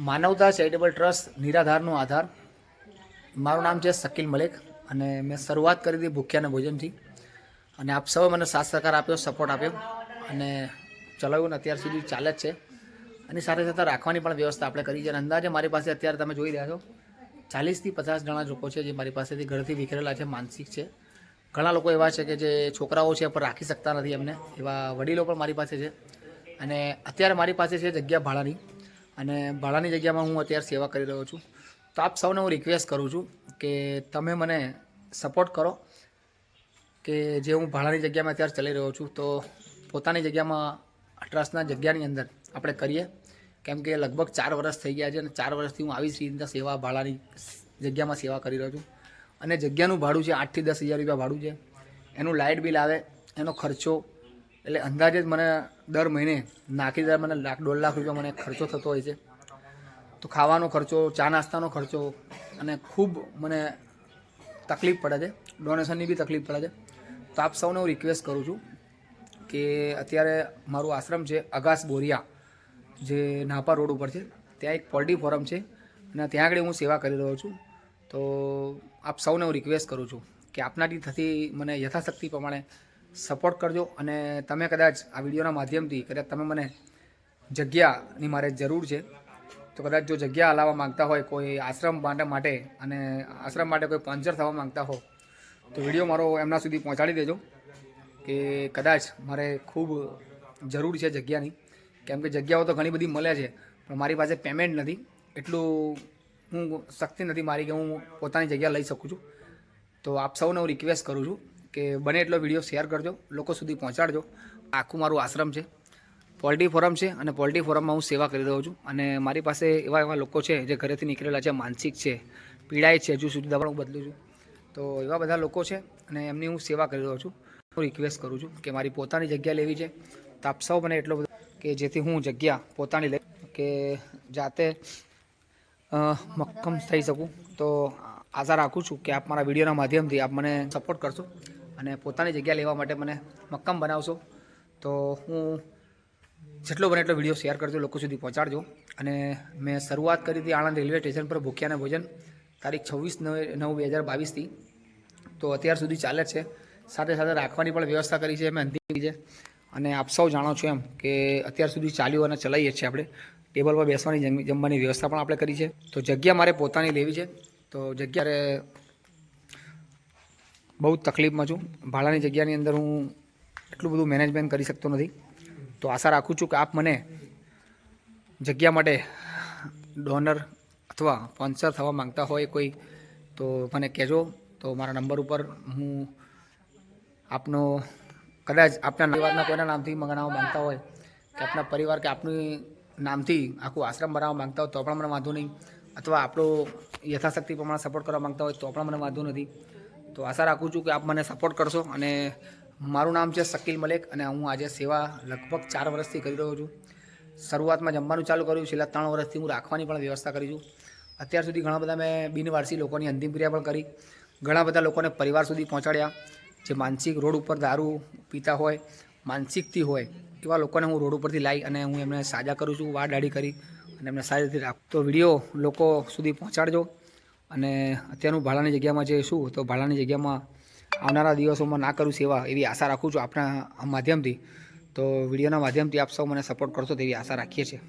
માનવતા charitable trust નિરાધારનો આધાર. મારું નામ છે શકીલ મલેક અને મેં શરૂઆત કરી હતી ભૂખ્યાના ભોજનથી. અને આપ સૌએ મને સાથ સહકાર આપ્યો સપોર્ટ આપ્યો. અને ચલાવ્યું અત્યાર સુધી ચાલે જ છે. અને સાથે સાથે રાખવાની પણ વ્યવસ્થા આપણે કરી છે. અને અંદાજે મારી પાસે અત્યારે તમે જોઈ રહ્યા છો, ચાલીસથી પચાસ જણા લોકો છે જે મારી પાસેથી ઘરથી વિખરેલા છે, માનસિક છે. ઘણા લોકો એવા છે કે જે છોકરાઓ છે પણ રાખી શકતા નથી એમને. એવા વડીલો પણ મારી પાસે છે. અને અત્યારે મારી પાસે છે જગ્યા ભાડાની. અને ભાડાની જગ્યામાં હું અત્યારે સેવા કરી રહ્યો છું. તો આપ સૌને હું રિક્વેસ્ટ કરું છું કે તમે મને સપોર્ટ કરો કે જે હું ભાડાની જગ્યામાં અત્યારે ચલી રહ્યો છું, તો પોતાની જગ્યામાં ટ્રસ્ટના જગ્યાની અંદર આપણે કરીએ. કેમ કે લગભગ ચાર વર્ષ થઈ ગયા છે અને ચાર વર્ષથી હું આવી જ સેવા ભાડાની જગ્યામાં સેવા કરી રહ્યો છું. અને જગ્યાનું ભાડું છે આઠથી દસ હજાર રૂપિયા ભાડું છે. એનું લાઇટ બિલ આવે, એનો ખર્ચો એટલે અંદાજે જ મને દર મહિને નાખી દર મને લાખ, દોઢ લાખ રૂપિયા મને ખર્ચો થતો હોય છે. તો ખાવાનો ખર્ચો, ચા નાસ્તાનો ખર્ચો અને ખૂબ મને તકલીફ પડે છે. ડોનેશનની બી તકલીફ પડે છે. તો આપ સૌને હું રિક્વેસ્ટ કરું છું કે અત્યારે મારું આશ્રમ છે અગાસ બોરિયા, જે નાપા રોડ ઉપર છે. ત્યાં એક પોલ્ટ્રી ફોરમ છે અને ત્યાં આગળ હું સેવા કરી રહ્યો છું. તો આપ સૌને હું રિક્વેસ્ટ કરું છું કે આપનાથી થતી મને યથાશક્તિ પ્રમાણે સપોર્ટ કરજો અને તમે કદાચ આ વિડીયોના માધ્યમથી કદાચ તમે મને જગ્યાની મારે જરૂર છે, તો કદાચ જો જગ્યા હલાવવા માંગતા હોય, કોઈ આશ્રમ માટે માટે અને આશ્રમ માટે કોઈ સ્પોન્સર થવા માગતા હો, તો વીડિયો મારો એમના સુધી પહોંચાડી દેજો કે કદાચ મારે ખૂબ જરૂર છે જગ્યાની. કેમ કે જગ્યાઓ તો ઘણી બધી મળે છે, પણ મારી પાસે પેમેન્ટ નથી. એટલું હું શક્તિ નથી મારી કે હું પોતાની જગ્યા લઈ શકું છું. તો આપ સૌને હું રિક્વેસ્ટ કરું છું કે બને એટલો વીડિયો શેર કરજો, લોકો સુધી પહોંચાડજો. આખું મારું આશ્રમ છે. પોલ્ટ્રી ફોરમ છે અને પોલ્ટ્રી ફોરમમાં હું સેવા કરી રહ્યો છું. અને મારી પાસે એવા એવા લોકો છે જે ઘરેથી નીકળેલા છે, માનસિક છે, પીડાય છે, હજુ સુધી દબાણ હું બદલું છું. તો એવા બધા લોકો છે અને એમની હું સેવા કરી રહ્યો છું. હું રિક્વેસ્ટ કરું છું કે મારી પોતાની જગ્યા લેવી છે. તો આપ સૌ મને એટલો બધો કે જેથી હું જગ્યા પોતાની લઈ કે જાતે મક્કમ થઈ શકું. તો આશા રાખું છું કે આપ મારા વિડીયોના માધ્યમથી આપ મને સપોર્ટ કરશો. અને પોતાની જગ્યા લેવા માટે મને મક્કમ બનાવશો. તો હું જેટલો બને એટલો વીડિયો શેર કરજો, લોકો સુધી પહોંચાડજો. અને મેં શરૂઆત કરી હતી આણંદ રેલવે સ્ટેશન પર ભૂખ્યાને ભોજન, તારીખ છવ્વીસ નવ નવ બે હજાર બાવીસથી તો અત્યાર સુધી ચાલે છે. સાથે સાથે રાખવાની પણ વ્યવસ્થા કરી છે મેં અંતિમ છે અને આપ સૌ જાણો છો એમ કે અત્યાર સુધી ચાલ્યું અને ચલાવીએ છીએ આપણે. ટેબલ પર બેસવાની જમવાની વ્યવસ્થા પણ આપણે કરી છે. તો જગ્યા મારે પોતાની લેવી છે. તો જગ્યા બહુ જ તકલીફમાં છું. ભાડાની જગ્યાની અંદર હું એટલું બધું મેનેજમેન્ટ કરી શકતો નથી. તો આશા રાખું છું કે આપ મને જગ્યા માટે ડોનર અથવા સ્પોન્સર થવા માંગતા હોય કોઈ, તો મને કહેજો. તો મારા નંબર ઉપર હું આપનો, કદાચ આપના પરિવારના કોઈના નામથી મંગાવવા માંગતા હોય કે આપના પરિવાર કે આપની નામથી આખું આશ્રમ બનાવવા માંગતા હોય તો પણ મને વાંધો નહીં. અથવા આપણો યથાશક્તિ પ્રમાણે સપોર્ટ કરવા માંગતા હોય તો પણ મને વાંધો નથી. તો આશા રાખું છું કે આપ મને સપોર્ટ કરશો અને મારું નામ છે શકીલ મલેક અને હું આજે સેવા લગભગ ચાર વર્ષથી કરી રહ્યો છું. શરૂઆતમાં જમવાનું ચાલુ કર્યું, છેલ્લા ત્રણ વર્ષથી હું રાખવાની પણ વ્યવસ્થા કરી છું. અત્યાર સુધી ઘણા બધા મેં બિનવારસી લોકોની અંતિમ ક્રિયા પણ કરી. ઘણા બધા લોકોને પરિવાર સુધી પહોંચાડ્યા. જે માનસિક રોડ ઉપર દારૂ પીતા હોય, માનસિકથી હોય, એવા લોકોને હું રોડ ઉપરથી લાવી અને હું એમને સાજા કરું છું દાઢી કરી અને એમને સારી રીતે રાખતો વીડિયો લોકો સુધી પહોંચાડજો. અને અત્યારનું ભાડાની જગ્યામાં જે શું, તો ભાડાની જગ્યામાં આવનારા દિવસોમાં ના કરું સેવા એવી આશા રાખું છું આપણા માધ્યમથી. તો વિડીયોના માધ્યમથી આપ સૌ મને સપોર્ટ કરશો તેવી આશા રાખીએ છીએ.